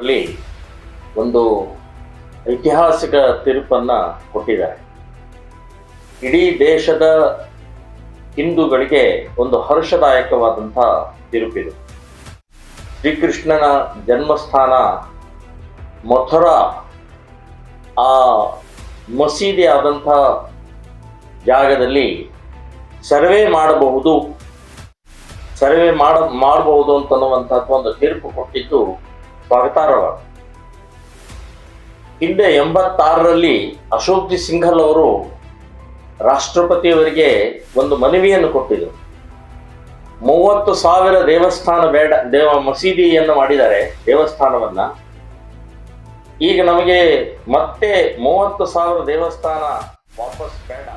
ಅಲ್ಲಿ ಒಂದು ಐತಿಹಾಸಿಕ ತೀರ್ಪನ್ನ ಕೊಟ್ಟಿದ್ದಾರೆ. ಇಡೀ ದೇಶದ ಹಿಂದೂಗಳಿಗೆ ಒಂದು ಹರ್ಷದಾಯಕವಾದಂತಹ ತೀರ್ಪಿದು. ಶ್ರೀಕೃಷ್ಣನ ಜನ್ಮಸ್ಥಾನ ಮಥುರಾ, ಆ ಮಸೀದಿ ಆದಂಥ ಜಾಗದಲ್ಲಿ ಸರ್ವೆ ಮಾಡಬಹುದು, ಸರ್ವೆ ಮಾಡ, ಮಾಡಬಹುದು ಅಂತನ್ನುವಂಥದ್ದು ಒಂದು ತೀರ್ಪು ಕೊಟ್ಟಿದ್ದು ಸ್ವಾಗತಾರ್ಹ ಹಿಂದೆ ಎಂಬತ್ತಾರರಲ್ಲಿ ಅಶೋಕ್ ಜಿ ಸಿಂಘಲ್ ಅವರು ರಾಷ್ಟ್ರಪತಿಯವರಿಗೆ ಒಂದು ಮನವಿಯನ್ನು ಕೊಟ್ಟಿದ್ರು. ಮೂವತ್ತು ಸಾವಿರ ದೇವಸ್ಥಾನ ಬೇಡ, ದೇವ ಮಸೀದಿಯನ್ನು ಮಾಡಿದ್ದಾರೆ, ದೇವಸ್ಥಾನವನ್ನ. ಈಗ ನಮಗೆ ಮತ್ತೆ ಮೂವತ್ತು ಸಾವಿರ ದೇವಸ್ಥಾನ ವಾಪಸ್ ಬೇಡ.